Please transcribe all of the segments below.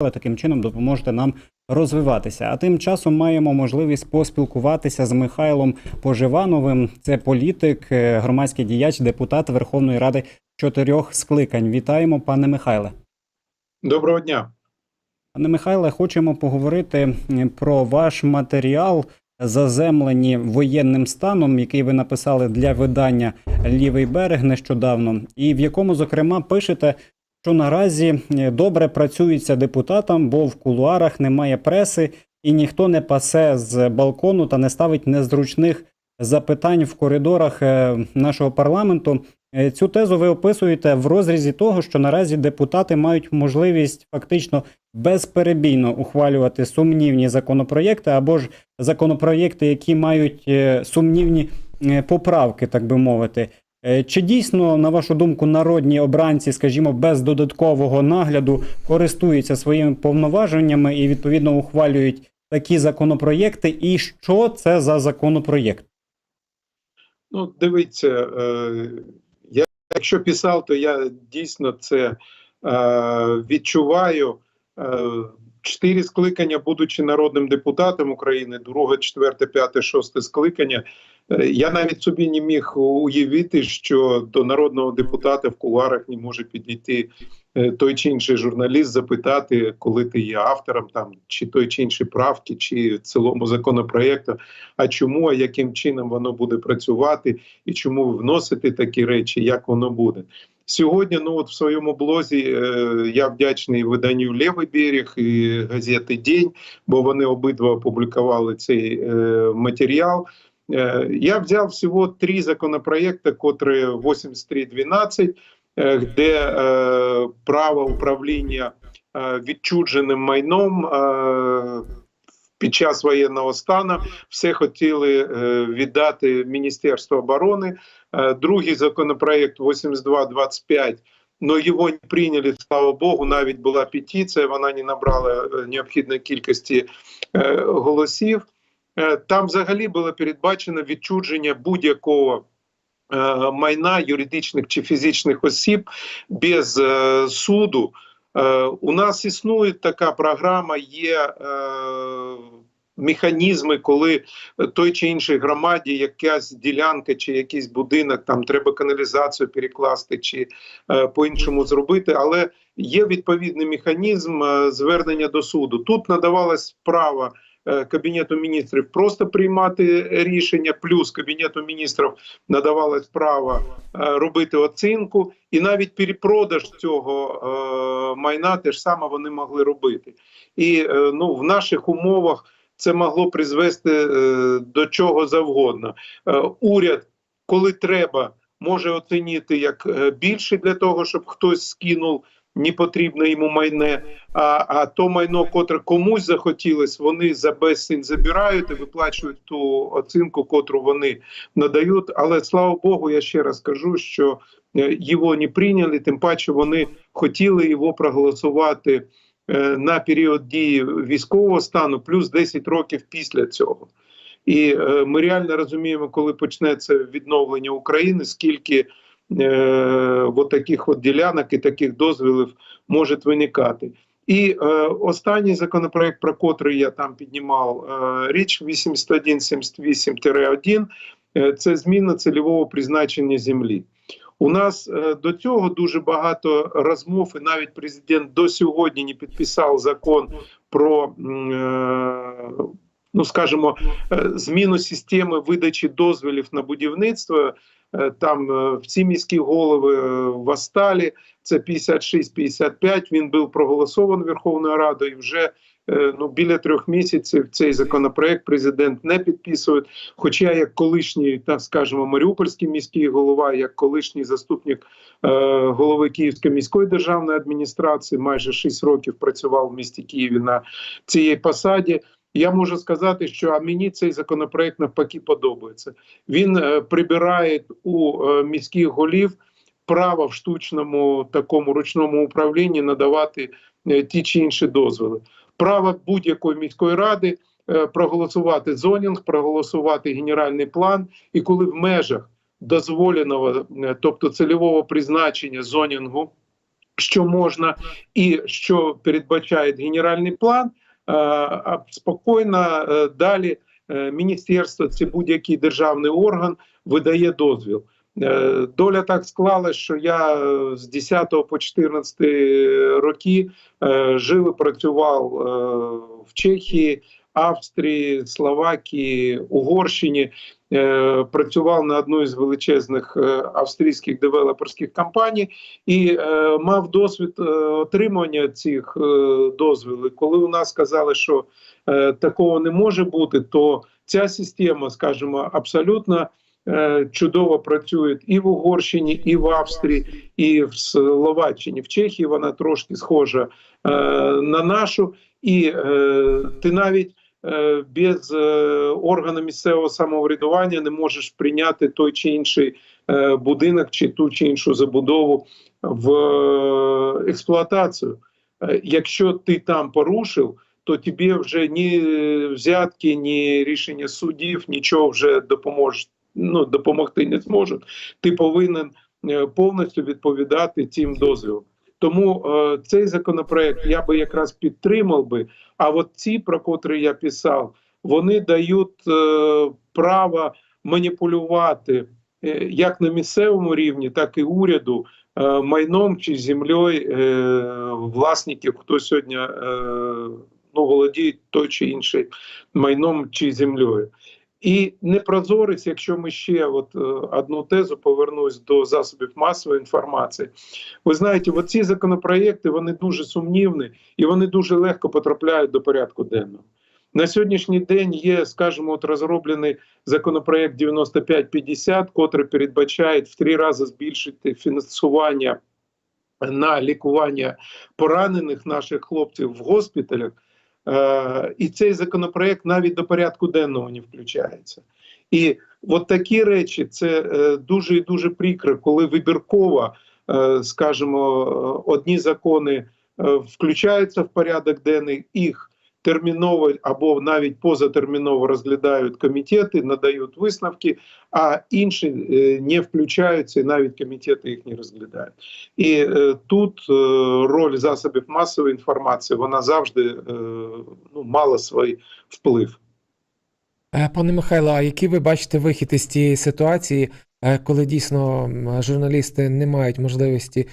але таким чином допоможете нам розвиватися. А тим часом маємо можливість поспілкуватися з Михайлом Поживановим. Це політик, е, громадський діяч, депутат Верховної Ради чотирьох скликань. Вітаємо, пане Михайле. Доброго дня. Пане Михайле, хочемо поговорити про ваш матеріал, заземлені воєнним станом, який ви написали для видання Лівий берег нещодавно, і в якому, зокрема, пишете, що наразі е, добре працюється депутатам, бо в кулуарах немає преси, і ніхто не пасе з балкону та не ставить незручних запитань в коридорах е, нашого парламенту. Е, Цю тезу ви описуєте в розрізі того, що наразі депутати мають можливість фактично безперебійно ухвалювати сумнівні законопроєкти або ж законопроєкти, які мають сумнівні поправки, так би мовити. Е, Чи дійсно, на вашу думку, народні обранці, скажімо, без додаткового нагляду користуються своїми повноваженнями і відповідно ухвалюють такі законопроєкти? І що це за законопроєкт? Ну, дивіться, е, я якщо писав, то я дійсно це е, відчуваю. Чотири скликання, будучи народним депутатом України, друге, четверте, п'яте, шосте скликання. е, Я навіть собі не міг уявити, що до народного депутата в кулуарах не може підійти е, той чи інший журналіст, запитати, коли ти є автором там чи той чи іншої правки, чи цілому законопроєкту, а чому, а яким чином воно буде працювати, і чому ви вносите такі речі, як воно буде. Сьогодні, ну от в своєму блозі е, я вдячний виданню Лівий берег і газети День, бо вони обидва опублікували цей е, матеріал. Е, я взяв всього три законопроекти, котрі 8312, е, де право управління відчудженим майном під час воєнного стану все хотіли е, віддати Міністерству оборони. Е, Другий законопроект 8225, но його не прийняли, слава Богу, навіть була петиція, вона не набрала е, необхідної кількості голосів. Там взагалі було передбачено відчудження будь-якого майна юридичних чи фізичних осіб без суду. Е, У нас існує така програма, є е, механізми, коли той чи іншій громаді якась ділянка чи якийсь будинок, там треба каналізацію перекласти чи е, по-іншому зробити, але є відповідний механізм звернення до суду. Тут надавалось право. Е, Кабінету міністрів просто приймати рішення, плюс кабінету міністрів надавалось право е, робити оцінку, і навіть перепродаж цього е, майна теж саме вони могли робити. І ну в наших умовах це могло призвести до чого завгодно. Уряд, коли треба, може оцінити як більше для того, щоб хтось скинув непотрібне йому майне. А, а то майно, котре комусь захотілось, вони за безцінь забирають і виплачують ту оцінку, котру вони надають. Але слава Богу, я ще раз кажу, що е, його не прийняли, тим паче вони хотіли його проголосувати е, на період дії військового стану, плюс 10 років після цього. І е, ми реально розуміємо, коли почнеться відновлення України, скільки е, таких от ділянок і таких дозволів може виникати. І е, останній законопроект, про котрий я там піднімав е, річ 8178-1, е, це зміна цільового призначення землі. У нас е, до цього дуже багато розмов, і навіть президент до сьогодні не підписав закон про, е, ну скажімо, е, зміну системи видачі дозволів на будівництво. Е, Там е, в ці міські голови в Асталі це 56-55, Він був проголосований Верховною Радою. і Вже ну біля трьох місяців цей законопроект президент не підписує. Хоча як колишній, так скажемо, Маріупольський міський голова, як колишній заступник е, голови Київської міської державної адміністрації, майже 6 років працював в місті Києві на цій посаді. Я можу сказати, що а мені цей законопроект навпаки подобається. Він е, прибирає у е, міських голів право в штучному такому ручному управлінні надавати е, ті чи інші дозволи. Право будь-якої міської ради е, проголосувати зонінг, проголосувати генеральний план, і коли в межах дозволеного, е, тобто цільового призначення зонінгу що можна і що передбачає генеральний план, спокійно е, далі е, міністерство, це будь-який державний орган видає дозвіл. Доля так склалась, що я з 10 по 14 роки жив і працював в Чехії, Австрії, Словакії, Угорщині. Е, Працював на одну із величезних е, австрійських девелоперських компаній і е, мав досвід отримання цих дозволів. Коли у нас сказали, що такого не може бути, то ця система, скажімо, абсолютно чудово працює і в Угорщині, і в Австрії, і в Словаччині. В Чехії вона трошки схожа е, на нашу, і е, ти навіть без е, органу місцевого самоврядування не можеш прийняти той чи інший е, будинок чи ту чи іншу забудову в е, експлуатацію. Е, Якщо ти там порушив, то тобі вже ні взятки, ні рішення судів, нічого вже допоможе, ну, допомогти не зможуть. Ти повинен е, повністю відповідати цим дозвілам. Тому е, цей законопроект я би якраз підтримав би. А от ці, про котрі я писав, вони дають е, право маніпулювати е, як на місцевому рівні, так і уряду е, майном чи землею е, власників, хто сьогодні е, ну, володіє той чи інший майном чи землею. І непрозорість, якщо ми ще от е, одну тезу повернусь до засобів масової інформації. Ви знаєте, от ці законопроєкти вони дуже сумнівні і вони дуже легко потрапляють до порядку денного. На сьогоднішній день є, скажімо, от розроблений законопроект 9550, котрий передбачає в три рази збільшити фінансування на лікування поранених наших хлопців в госпіталях. Е, і цей законопроект навіть до порядку денного не включається. І от такі речі це е, дуже і дуже прикро, коли вибірково, е, скажімо, одні закони включаються в порядок денний, їх терміново або навіть позатерміново розглядають комітети, надають висновки, а інші е, не включаються, і навіть комітети їх не розглядають. І е, тут е, роль засобів масової інформації вона завжди ну, мала свій вплив. Пане Михайло, а який ви бачите вихід із цієї ситуації, коли дійсно журналісти не мають можливості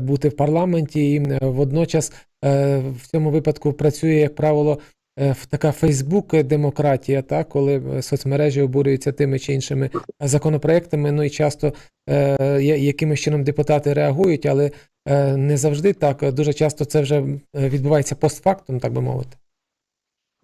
бути в парламенті, і водночас в цьому випадку працює, як правило, е, така Фейсбук-демократія, та, коли е, соцмережі обурюються тими чи іншими законопроектами, ну і часто е, якимось чином депутати реагують, але е, не завжди так. Дуже часто це вже відбувається постфактум, так би мовити.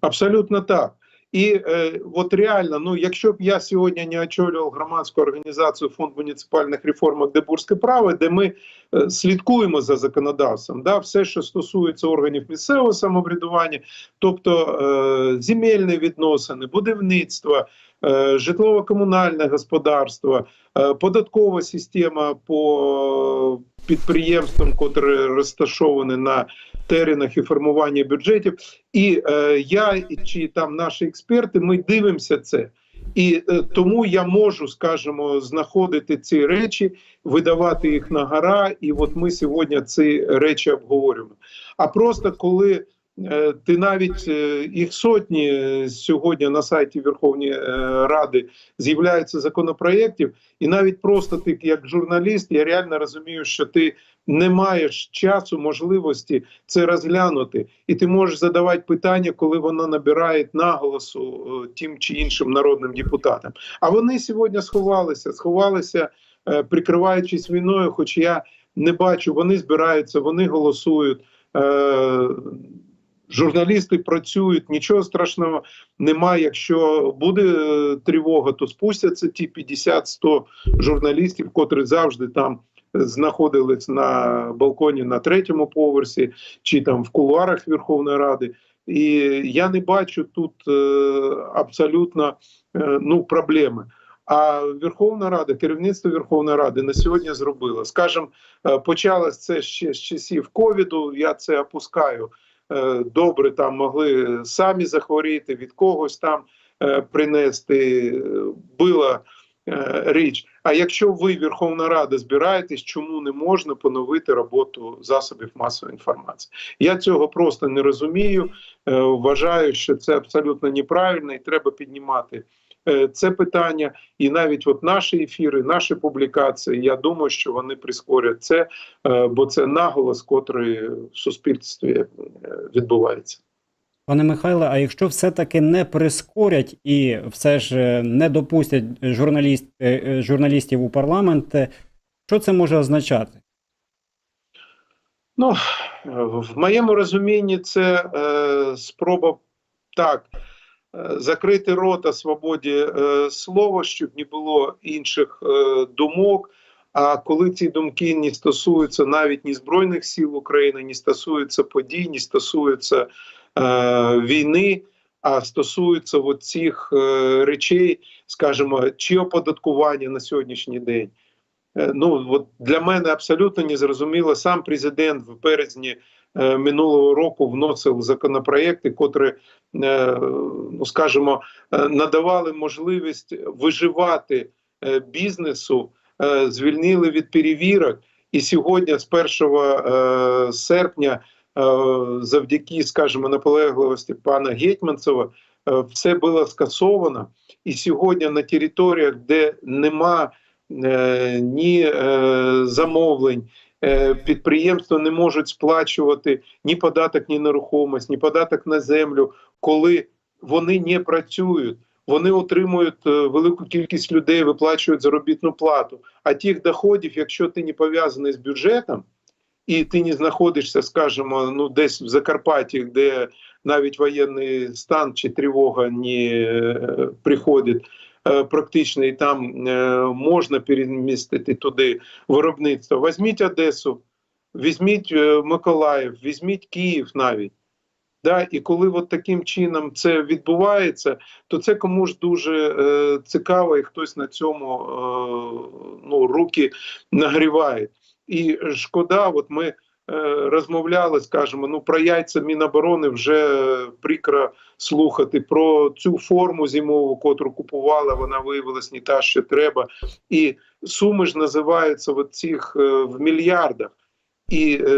Абсолютно так. І е, от реально, ну якщо б я сьогодні не очолював громадську організацію фонд муніципальних реформ Магдебурзьке право, де ми е, слідкуємо за законодавством, да, все, що стосується органів місцевого самоврядування, тобто е, земельні відносини, будівництво, е, житлово-комунальне господарство, е, податкова система по підприємствам, котрі розташовані на теренах і формування бюджетів. І е, я чи там наші експерти, ми дивимося це. І е, тому я можу, скажімо, знаходити ці речі, видавати їх на гора, і от ми сьогодні ці речі обговорюємо. А просто коли ти навіть е, їх сотні е, сьогодні на сайті Верховної е, Ради з'являються законопроєктів, і навіть просто ти, як журналіст, я реально розумію, що ти не маєш часу, можливості це розглянути, і ти можеш задавати питання, коли воно набирає наголосу е, тим чи іншим народним депутатам. А вони сьогодні сховалися, сховалися, е, прикриваючись війною. Хоч я не бачу, вони збираються, вони голосують. Журналісти працюють, нічого страшного немає. Якщо буде е, тривога, то спустяться ті 50-100 журналістів, котрі завжди там знаходились на балконі на третьому поверсі чи там в кулуарах Верховної Ради. І я не бачу тут е, абсолютно е, ну, проблеми. А Верховна Рада, керівництво Верховної Ради на сьогодні зробило. Скажем, почалось це ще з часів ковіду. Я це опускаю. Е, Добре, там могли самі захворіти, від когось там е, принести. Е, річ. А якщо ви, Верховна Рада, збираєтесь, чому не можна поновити роботу засобів масової інформації? Я цього просто не розумію. Вважаю, що це абсолютно неправильно, і треба піднімати це питання. І навіть от наші ефіри, наші публікації, я думаю, що вони прискорять це, е, бо це наголос, котрий в суспільстві е, відбувається. Пане Михайле, а якщо все-таки не прискорять і все ж е, не допустять журналіст, е, е, журналістів у парламент, е, що це може означати? Ну, е, в моєму розумінні, це е, спроба так е, закрити рота свободі е, слова, щоб не було інших е, думок. А коли ці думки не стосуються навіть ні Збройних сил України, не стосуються подій, не стосуються е, війни, а стосуються от цих е, речей, скажімо, чи оподаткування на сьогоднішній день. Е, Ну от для мене абсолютно незрозуміло. Сам президент в березні е, минулого року вносив законопроекти, котрі, е, ну скажімо, е, надавали можливість виживати е, бізнесу, е, звільнили від перевірок. І сьогодні, з 1 е, серпня, е, завдяки, скажімо, наполегливості пана Гетьманцева, е, все було скасовано. І сьогодні на територіях, де нема е, ні е, замовлень, е, підприємства не можуть сплачувати ні податок ні нерухомість, ні податок на землю, коли вони не працюють. Вони отримують е, велику кількість людей, виплачують заробітну плату. А тих доходів, якщо ти не пов'язаний з бюджетом, і ти не знаходишся, скажімо, ну десь в Закарпатті, де навіть воєнний стан чи тривога не е, приходить е, практично, і там е, можна перемістити туди виробництво. Візьміть Одесу, візьміть е, Миколаїв, візьміть Київ навіть. Да, і коли от таким чином це відбувається, то це комусь дуже е, цікаво, і хтось на цьому е, ну, руки нагріває. І шкода, от ми е, розмовляли, скажімо, ну про яйця Міноборони вже прикро слухати. Про цю форму зимову, котру купувала, вона виявилась не та, що треба. І суми ж називаються от цих е, в мільярдах. І е,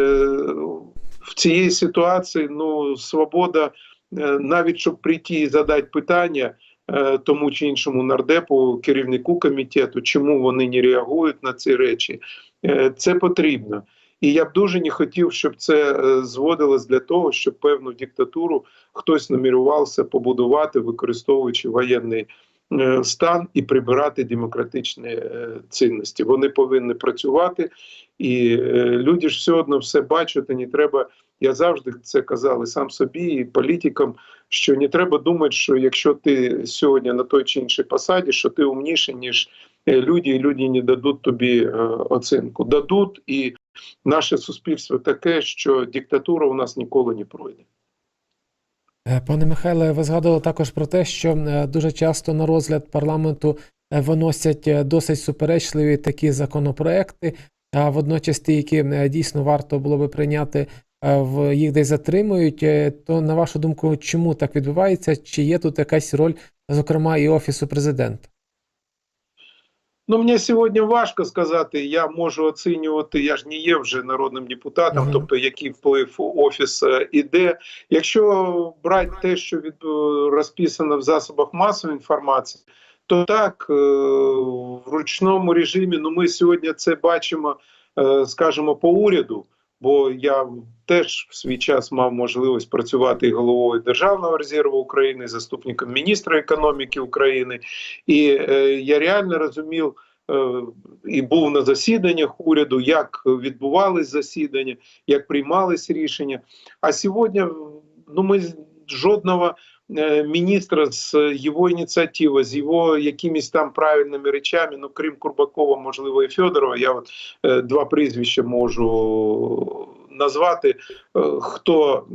в цій ситуації ну, свобода, е, навіть щоб прийти і задати питання е, тому чи іншому нардепу, керівнику комітету, чому вони не реагують на ці речі, е, це потрібно. І я б дуже не хотів, щоб це е, зводилось для того, щоб певну диктатуру хтось намірувався побудувати, використовуючи воєнний е, стан і прибирати демократичні е, цінності. Вони повинні працювати, і люди ж все одно все бачать, не треба. Я завжди це казав і сам собі, і політикам, що не треба думати, що якщо ти сьогодні на той чи іншій посаді, що ти умніший, ніж люди, і люди не дадуть тобі оцінку. Дадуть, і наше суспільство таке, що диктатура у нас ніколи не пройде. Е, Пане Михайле, ви згадували також про те, що е, дуже часто на розгляд парламенту е, виносять досить суперечливі такі законопроекти, а водночас ті, які дійсно варто було би прийняти, в їх десь затримують. То на вашу думку, чому так відбувається? Чи є тут якась роль, зокрема, і офісу президента? Ну, мені сьогодні важко сказати. Я можу оцінювати. Я ж не є вже народним депутатом, Мгм. тобто який вплив офіс іде. Якщо брати те, що від е, розписано в засобах масової інформації, то так е, в ручному режимі. Ну, ми сьогодні це бачимо, е, скажімо, по уряду. Бо я теж в свій час мав можливість працювати і головою Державного резерву України, і заступником міністра економіки України, і е, я реально розумів е, і був на засіданнях уряду, як відбувались засідання, як приймались рішення. А сьогодні ну ми жодного е, міністра з його ініціативи, з його якимись там правильними речами, ну крім Курбакова, можливо, і Федорова. Я от е, два прізвища можу назвати, е, хто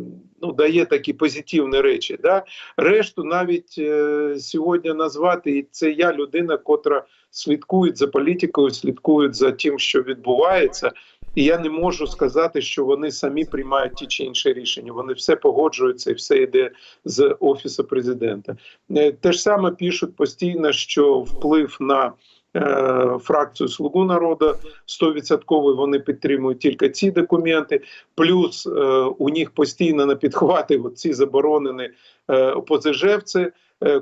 ну, дає такі позитивні речі. Да? Решту навіть е, сьогодні назвати, і це я людина, котра слідкує за політикою, слідкує за тим, що відбувається. І я не можу сказати, що вони самі приймають ті чи інші рішення. Вони все погоджуються і все йде з офісу президента. Е, Те ж саме пишуть постійно, що вплив на е, фракцію Слугу народу. 100% вони підтримують тільки ці документи. Плюс е, у них постійно на підхвати ці заборонені опозижевці,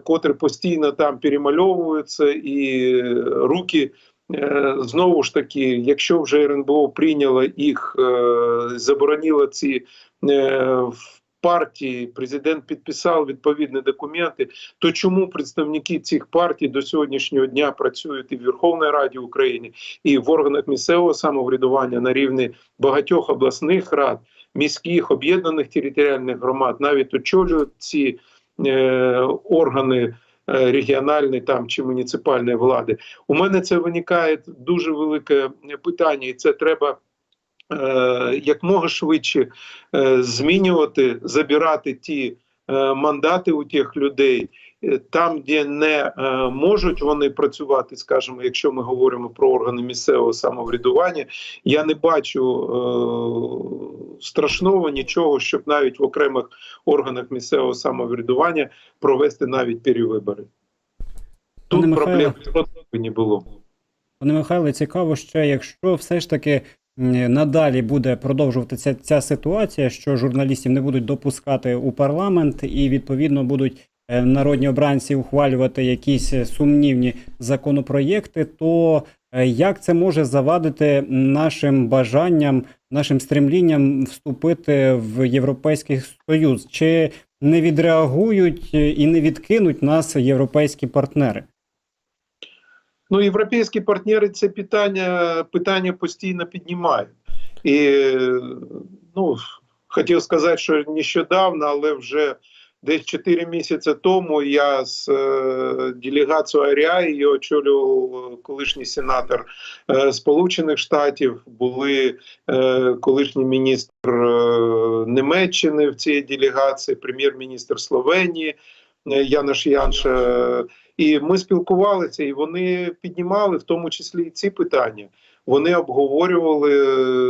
котрі постійно там перемальовуються і руки. Е, Знову ж таки, якщо вже РНБО прийняло їх, е, заборонило ці е, партії, президент підписав відповідні документи, то чому представники цих партій до сьогоднішнього дня працюють і в Верховній Раді України, і в органах місцевого самоврядування на рівні багатьох обласних рад, міських об'єднаних територіальних громад, навіть очолюють ці е, органи регіональної там чи муніципальної влади. У мене це виникає дуже велике питання, і це треба. е, Якмога швидше е, змінювати, забирати ті е, мандати у тих людей, е, там, де не е, можуть вони працювати, скажімо, якщо ми говоримо про органи місцевого самоврядування, я не бачу е, страшного нічого, щоб навіть в окремих органах місцевого самоврядування провести навіть перевибори. Тут Пане проблем не було. Пане Михайле, цікаво ще, якщо все ж таки надалі буде продовжуватися ця ситуація, що журналістів не будуть допускати у парламент, і відповідно будуть е, народні обранці ухвалювати якісь е, сумнівні законопроєкти, то е, як це може завадити нашим бажанням, нашим стремлінням вступити в Європейський Союз? Чи не відреагують е, і не відкинуть нас європейські партнери? Ну, європейські партнери це питання, питання постійно піднімають. І ну, хотів сказати, що нещодавно, але вже десь 4 місяці тому я з е, делегацією АРІА, її очолював колишній сенатор е, Сполучених Штатів, були е, колишній міністр е, Німеччини в цій делегації, прем'єр-міністр Словенії е, Янош Янша. І ми спілкувалися, і вони піднімали в тому числі і ці питання. Вони обговорювали,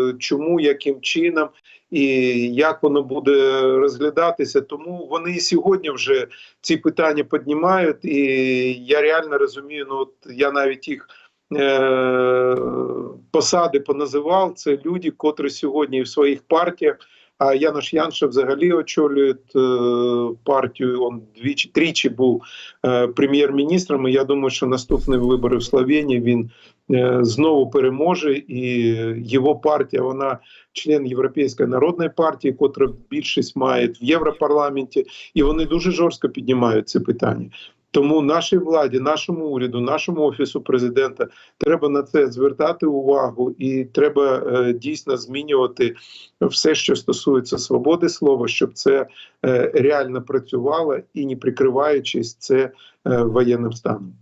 е, чому, яким чином і як воно буде розглядатися. Тому вони і сьогодні вже ці питання піднімають. І я реально розумію, ну от я навіть їх е- посади поназивав. Це люди, котрі сьогодні в своїх партіях. А Янош Янша взагалі очолює е, партію. Він двічі тричі був е, прем'єр-міністром. І я думаю, що наступні вибори в Словенії він е, знову переможе, і його партія, вона член Європейської народної партії, котра більшість має в Європарламенті, і вони дуже жорстко піднімають це питання. Тому нашій владі, нашому уряду, нашому офісу президента треба на це звертати увагу, і треба е, дійсно змінювати все, що стосується свободи слова, щоб це е, реально працювало і не прикриваючись це е, воєнним станом.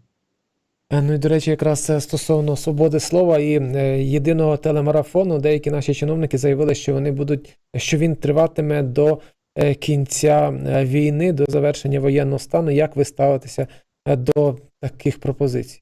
Е, Ну і до речі, якраз стосовно свободи слова і е, єдиного телемарафону, деякі наші чиновники заявили, що вони будуть, що він триватиме до кінця е, війни, до завершення воєнного стану. Як ви ставитеся е, до таких пропозицій?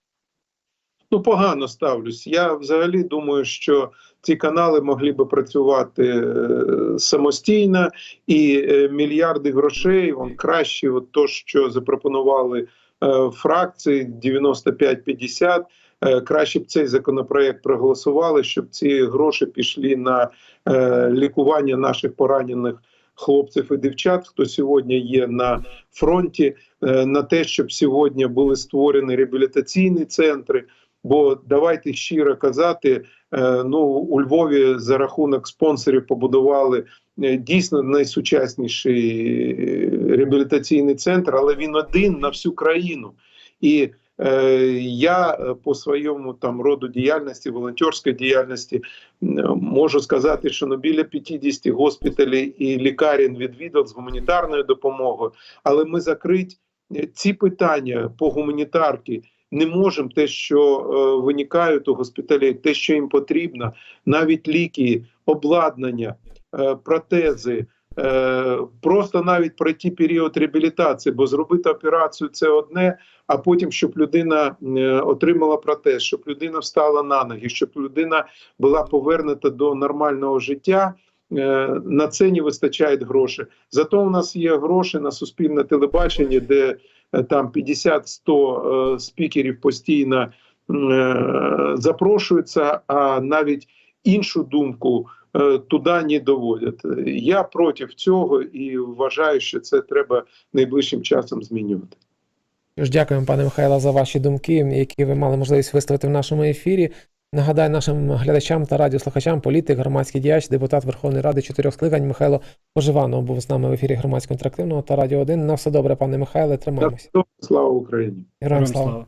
Ну, погано ставлюсь. Я взагалі думаю, що ці канали могли би працювати е, самостійно, і е, мільярди грошей вон краще, от то, що запропонували е, фракції 95-50, е, краще б цей законопроект проголосували, щоб ці гроші пішли на е, лікування наших поранених хлопців і дівчат, хто сьогодні є на фронті, е, на те, щоб сьогодні були створені реабілітаційні центри. Бо давайте щиро казати, е, ну у Львові за рахунок спонсорів побудували е, дійсно найсучасніший реабілітаційний центр, але він один на всю країну. І я е, по своєму там роду діяльності, волонтерської діяльності, можу сказати, що ну, біля 50 госпіталів і лікарень відвідав з гуманітарною допомогою, але ми закрить е, ці питання по гуманітарки не можемо те, що е, виникають у госпіталях, те, що їм потрібно, навіть ліки, обладнання, е, протези. Е, Просто навіть пройти період реабілітації, бо зробити операцію це одне, а потім, щоб людина е, отримала протез, щоб людина встала на ноги, щоб людина була повернута до нормального життя. е, На це не вистачає грошей. Зато у нас є гроші на суспільне телебачення, де там 50-100 е, спікерів постійно запрошуються, а навіть іншу думку туди не доводять. Я проти цього і вважаю, що це треба найближчим часом змінювати. Тож дякуємо, пане Михайло, за ваші думки, які ви мали можливість виставити в нашому ефірі. Нагадаю нашим глядачам та радіослухачам, політик, громадський діяч, депутат Верховної Ради чотирьох скликань Михайло Поживанов був з нами в ефірі громадського інтерактивного та радіо 1. На все добре, пане Михайле, тримаємося. Слава Україні! Героям Героям слава. слава.